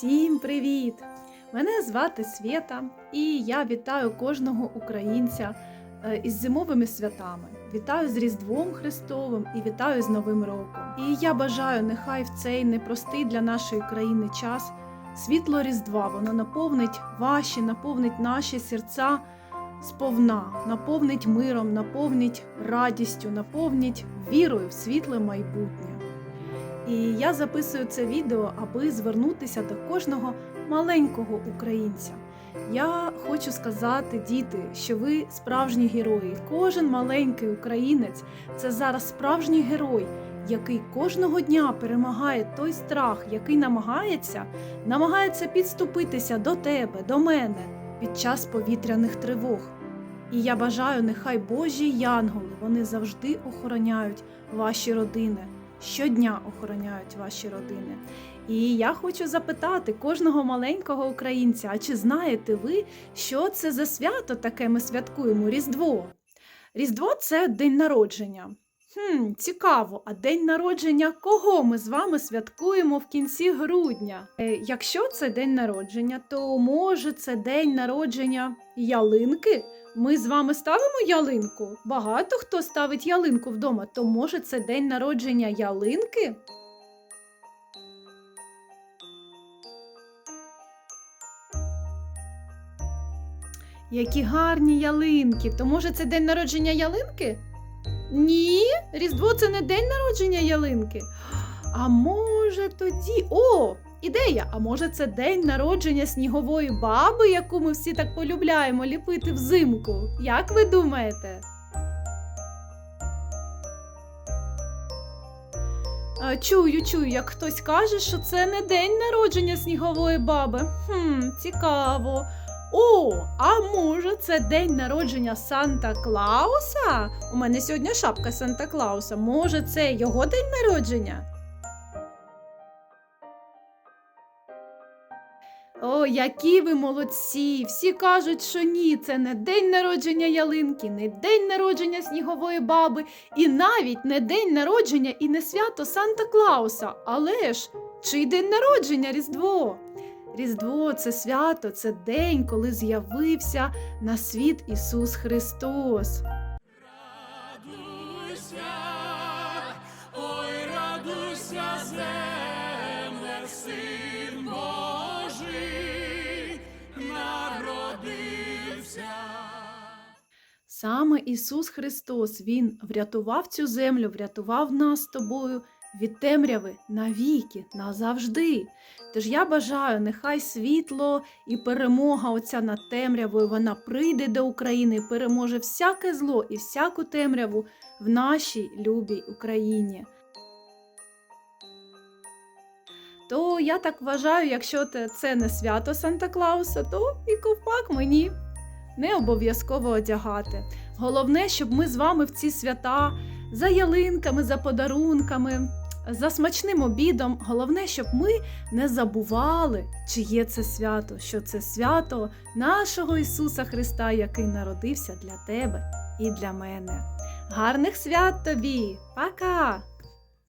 Всім привіт! Мене звати Свєта, і я вітаю кожного українця е, із зимовими святами. Вітаю з Різдвом Христовим і вітаю з Новим роком. І я бажаю, нехай в цей непростий для нашої країни час світло Різдва воно наповнить ваші, наповнить наші серця сповна, наповнить миром, наповнить радістю, наповнить вірою в світле майбутнє. І я записую це відео, аби звернутися до кожного маленького українця. Я хочу сказати, діти, що ви справжні герої. Кожен маленький українець це зараз справжній герой, який кожного дня перемагає той страх, який намагається, намагається підступитися до тебе, до мене під час повітряних тривог. І я бажаю, нехай Божі янголи вони завжди охороняють ваші родини щодня охороняють ваші родини. І я хочу запитати кожного маленького українця: а чи знаєте ви, що це за свято таке ми святкуємо? Різдво? Різдво це день народження. Хм, цікаво, а день народження кого ми з вами святкуємо в кінці грудня? Е, якщо це день народження, то може це день народження ялинки? Ми з вами ставимо ялинку? Багато хто ставить ялинку вдома, то може це день народження ялинки? Які гарні ялинки. То може це день народження ялинки? Ні, Різдво це не день народження ялинки. А може тоді. О! Ідея, а може це день народження снігової баби, яку ми всі так полюбляємо ліпити взимку? Як ви думаєте? Чую, чую, як хтось каже, що це не день народження снігової баби. Хм, цікаво. О, а може це день народження Санта Клауса? У мене сьогодні шапка Санта Клауса. Може, це його день народження? О, які ви молодці! Всі кажуть, що ні, це не день народження ялинки, не день народження снігової баби, і навіть не день народження і не свято Санта Клауса. Але ж чий день народження Різдво? Різдво це свято, це день, коли з'явився на світ Ісус Христос. Саме Ісус Христос Він врятував цю землю, врятував нас з тобою від темряви навіки, назавжди. Тож я бажаю, нехай світло і перемога оця над темрявою, вона прийде до України, і переможе всяке зло і всяку темряву в нашій любій Україні. То я так вважаю, якщо це не свято Санта Клауса, то і ковпак мені не обов'язково одягати. Головне, щоб ми з вами в ці свята за ялинками, за подарунками, за смачним обідом. Головне, щоб ми не забували, чиє це свято, що це свято нашого Ісуса Христа, який народився для тебе і для мене. Гарних свят тобі! Пока!